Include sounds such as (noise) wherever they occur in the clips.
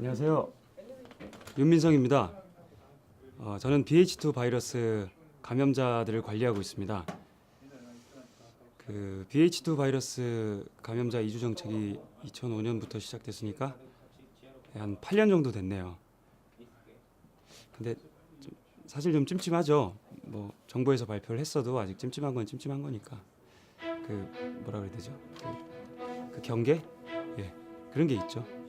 안녕하세요. 윤민성입니다. 어, 저는 BH2 바이러스 감염자들을 관리하고 있습니다. 그 BH2 바이러스 감염자 이주 정책이 2005년부터 시작됐으니까 한 8년 정도 됐네요. 근데 좀 사실 좀 찜찜하죠. 뭐 정부에서 발표를 했어도 아직 찜찜한 건 찜찜한 거니까 그 뭐라 그래야 되죠? 그, 그 경계? 예 그런 게 있죠.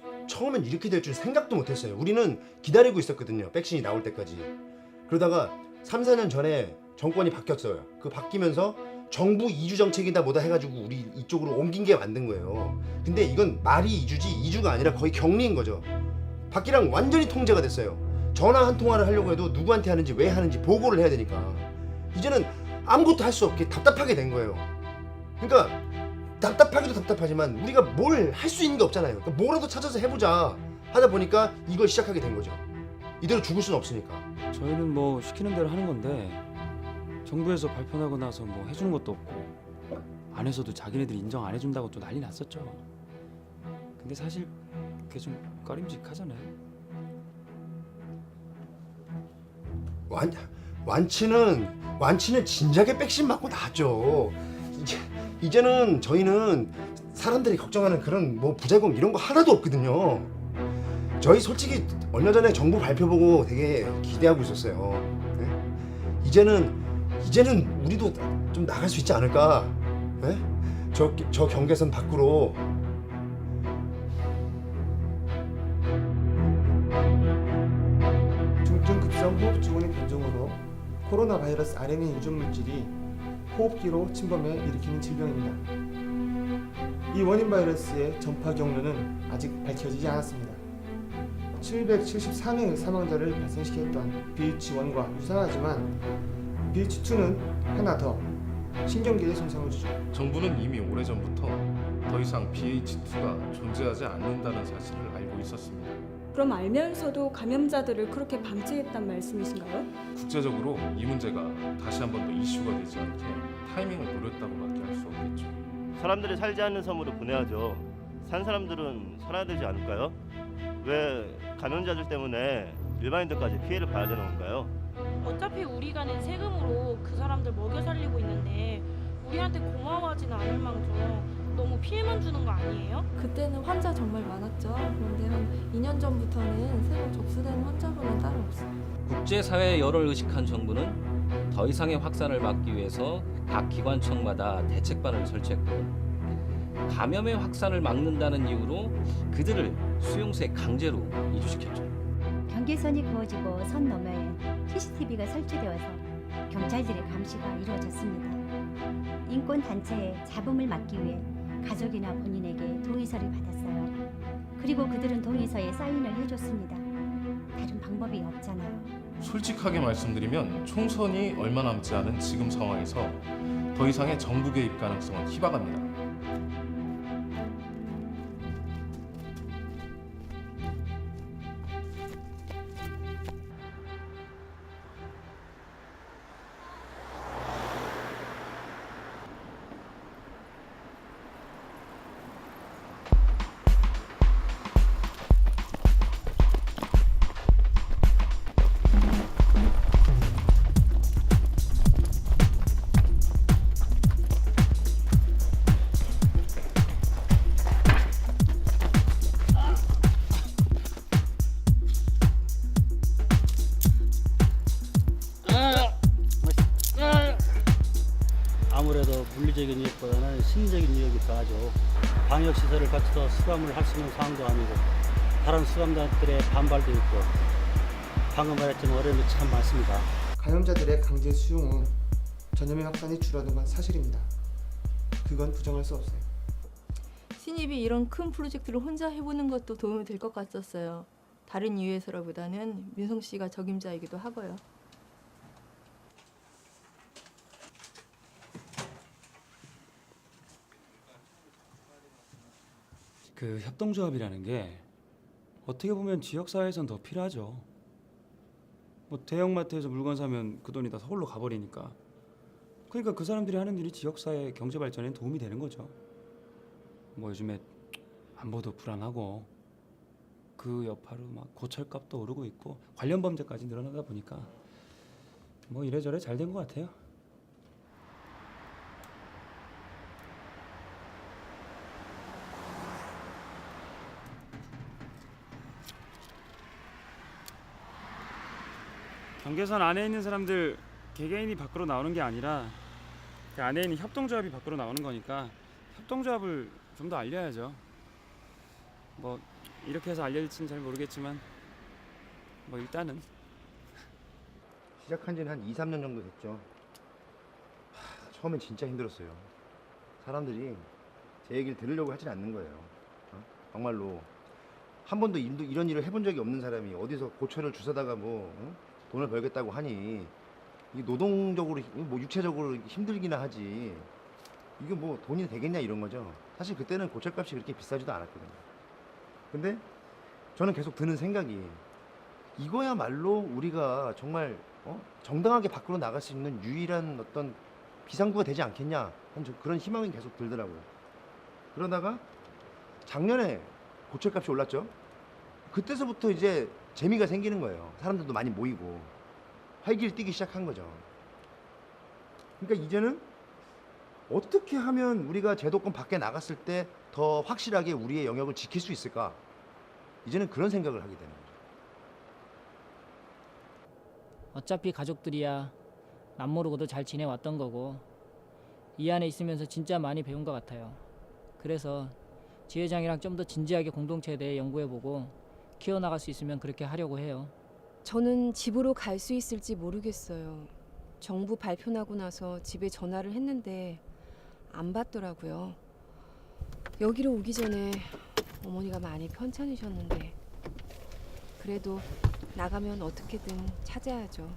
처음엔 이렇게 될 줄 생각도 못했어요. 우리는 기다리고 있었거든요. 백신이 나올 때까지. 그러다가 3, 4년 전에 정권이 바뀌었어요. 그 바뀌면서 정부 이주 정책이다 뭐다 해가지고 우리 이쪽으로 옮긴 게 만든 거예요. 근데 이건 말이 이주지 이주가 아니라 거의 격리인 거죠. 밖이랑 완전히 통제가 됐어요. 전화 한 통화를 하려고 해도 누구한테 하는지 왜 하는지 보고를 해야 되니까 이제는 아무것도 할 수 없게 답답하게 된 거예요. 그러니까 답답하기도 답답하지만 우리가 뭘 할 수 있는 게 없잖아요. 그러니까 뭐라도 찾아서 해보자 하다 보니까 이걸 시작하게 된 거죠. 이대로 죽을 수는 없으니까. 저희는 뭐 시키는 대로 하는 건데 정부에서 발표나고 나서 뭐 해주는 것도 없고 안에서도 자기네들이 인정 안 해준다고 또 난리 났었죠. 근데 사실 그게 좀 꺼림직하잖아요. 완 완치는 완치는 진작에 백신 맞고 나왔죠. 이제 이제는 저희는 사람들이 걱정하는 그런 뭐 부작용 이런 거 하나도 없거든요. 저희 솔직히 얼마 전에 정부 발표 보고 되게 기대하고 있었어요. 네? 이제는 이제는 우리도 좀 나갈 수 있지 않을까? 네? 저, 저 경계선 밖으로 중증 급성 호흡 증후군의 변종으로 코로나 바이러스 RNA 유전 물질이 호흡기로 침범해 일으키는 질병입니다. 이 원인 바이러스의 전파 경로는 아직 밝혀지지 않았습니다. 774명의 사망자를 발생시켰던 BH1과 유사하지만 BH2는 하나 더 신경계에 손상을 주죠. 정부는 이미 오래전부터 더 이상 BH2가 존재하지 않는다는 사실을 알고 있었습니다. 그럼 알면서도 감염자들을 그렇게 방치했단 말씀이신가요? 국제적으로 이 문제가 다시 한 번 더 이슈가 되지 않게 타이밍을 노렸다고밖에 할 수 없겠죠. 사람들이 살지 않는 섬으로 보내야죠. 산 사람들은 살아야 되지 않을까요? 왜 감염자들 때문에 일반인들까지 피해를 봐야 되는 건가요? 어차피 우리가 낸 세금으로 그 사람들 먹여 살리고 있는데 우리한테 고마워하지는 않을 망정 너무 피해만 주는 거 아니에요? 그때는 환자 정말 많았죠. 그런데 한 2년 전부터는 새로 접수된 환자분은 따로 없어요. 국제사회의 열을 의식한 정부는 더 이상의 확산을 막기 위해서 각 기관청마다 대책반을 설치했고 감염의 확산을 막는다는 이유로 그들을 수용소에 강제로 이주시켰죠. 경계선이 그어지고 선 너머에 CCTV가 설치되어서 경찰들의 감시가 이루어졌습니다. 인권 단체의 잡음을 막기 위해 가족이나 본인에게 동의서를 받았어요. 그리고 그들은 동의서에 사인을 해줬습니다. 다른 방법이 없잖아요. 솔직하게 말씀드리면 총선이 얼마 남지 않은 지금 상황에서 더 이상의 정부 개입 가능성은 희박합니다. 물리적인 유혹보다는 심리적인 유혹이 더하죠. 방역 시설을 갖춰서 수감을 할 수 있는 상황도 아니고 다른 수감자들의 반발도 있고 방금 말했지만 어려움이 참 많습니다. 감염자들의 강제 수용 후 전염의 확산이 줄어든 건 사실입니다. 그건 부정할 수 없어요. 신입이 이런 큰 프로젝트를 혼자 해보는 것도 도움이 될 것 같았어요. 다른 이유에서라보다는 민성 씨가 적임자이기도 하고요. 그 협동조합이라는 게 어떻게 보면 지역사회에선 더 필요하죠. 뭐 대형마트에서 물건 사면 그 돈이 다 서울로 가버리니까. 그러니까 그 사람들이 하는 일이 지역사회 경제 발전에 도움이 되는 거죠. 뭐 요즘에 안보도 불안하고 그 여파로 막 고철값도 오르고 있고 관련 범죄까지 늘어나다 보니까 뭐 이래저래 잘 된 것 같아요. 경계선 안에 있는 사람들 개개인이 밖으로 나오는 게 아니라 그 안에 있는 협동조합이 밖으로 나오는 거니까 협동조합을 좀 더 알려야죠. 뭐 이렇게 해서 알려질지는 잘 모르겠지만 뭐 일단은 시작한 지는 한 2, 3년 정도 됐죠. 하, 처음엔 진짜 힘들었어요. 사람들이 제 얘기를 들으려고 하진 않는 거예요. 어? 정말로 한 번도 이런 일을 해본 적이 없는 사람이 어디서 고철을 주워다가 뭐 어? 돈을 벌겠다고 하니 이게 노동적으로 뭐 육체적으로 힘들기나 하지 이게 뭐 돈이 되겠냐 이런 거죠. 사실 그때는 고철값이 그렇게 비싸지도 않았거든요. 근데 저는 계속 드는 생각이 이거야말로 우리가 정말 어? 정당하게 밖으로 나갈 수 있는 유일한 어떤 비상구가 되지 않겠냐 하는 저- 그런 희망이 계속 들더라고요. 그러다가 작년에 고철값이 올랐죠. 그때서부터 이제 재미가 생기는 거예요. 사람들도 많이 모이고 활기를 띠기 시작한 거죠. 그러니까 이제는 어떻게 하면 우리가 제도권 밖에 나갔을 때 더 확실하게 우리의 영역을 지킬 수 있을까? 이제는 그런 생각을 하게 되는 거죠. 어차피 가족들이야 남 모르고도 잘 지내왔던 거고 이 안에 있으면서 진짜 많이 배운 것 같아요. 그래서 지회장이랑 좀 더 진지하게 공동체에 대해 연구해보고 키워나갈 수 있으면 그렇게 하려고 해요. 저는 집으로 갈 수 있을지 모르겠어요. 정부 발표 나고 나서 집에 전화를 했는데 안 받더라고요. 여기로 오기 전에 어머니가 많이 편찮으셨는데 그래도 나가면 어떻게든 찾아야죠.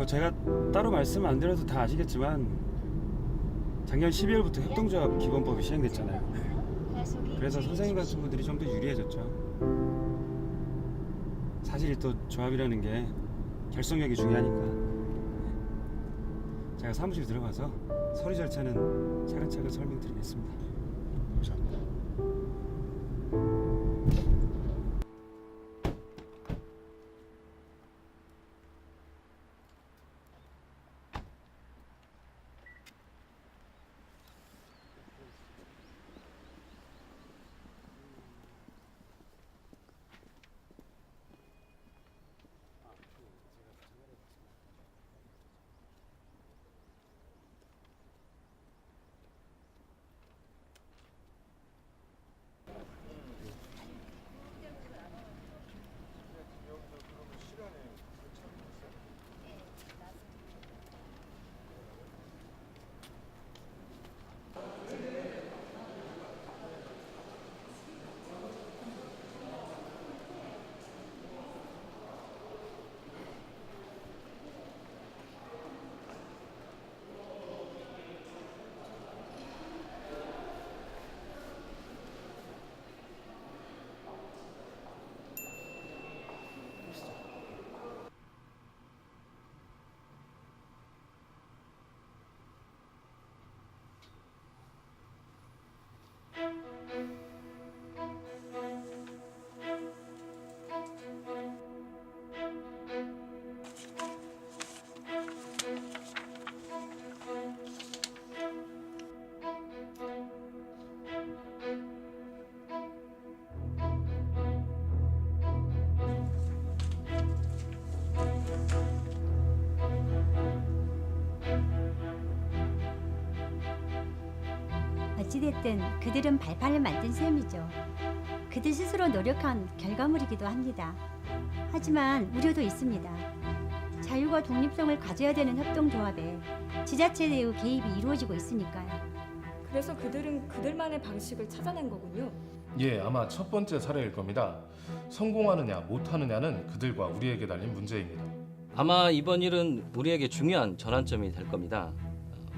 뭐 제가 따로 말씀 안 드려도 다 아시겠지만 작년 12월부터 협동조합 기본법이 시행됐잖아요. 그래서 선생님 같은 분들이 좀 더 유리해졌죠. 사실 또 조합이라는 게 결속력이 중요하니까. 제가 사무실 들어가서 서류 절차는 차근차근 설명드리겠습니다. 어찌됐든 그들은 발판을 만든 셈이죠. 그들 스스로 노력한 결과물이기도 합니다. 하지만 우려도 있습니다. 자유와 독립성을 가져야 되는 협동조합에 지자체의 개입이 이루어지고 있으니까요. 그래서 그들은 그들만의 방식을 찾아낸 거군요. 예, 아마 첫 번째 사례일 겁니다. 성공하느냐 못하느냐는 그들과 우리에게 달린 문제입니다. 아마 이번 일은 우리에게 중요한 전환점이 될 겁니다.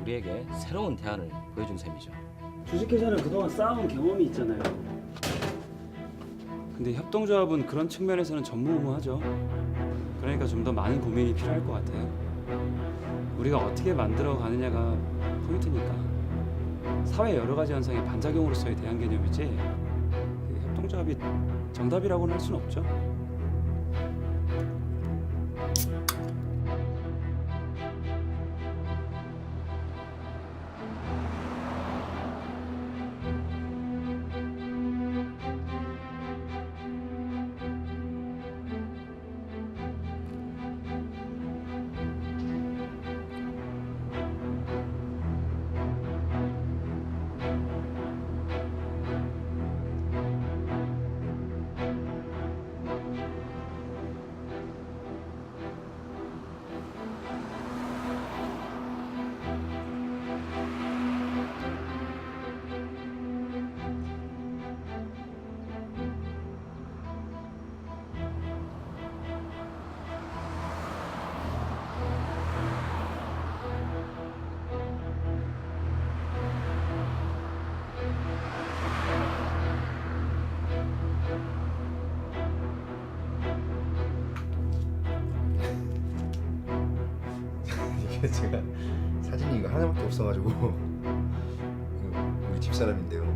우리에게 새로운 대안을 보여준 셈이죠. 주식회사는 그동안 쌓아온 경험이 있잖아요. 근데 협동조합은 그런 측면에서는 전무후무하죠. 그러니까 좀 더 많은 고민이 필요할 것 같아요. 우리가 어떻게 만들어 가느냐가 포인트니까. 사회 여러 가지 현상의 반작용으로서의 대안 개념이지 그 협동조합이 정답이라고는 할 수는 없죠. (laughs) 제가 사진이 이거 하나밖에 없어가지고 (laughs) 우리 집 사람인데요.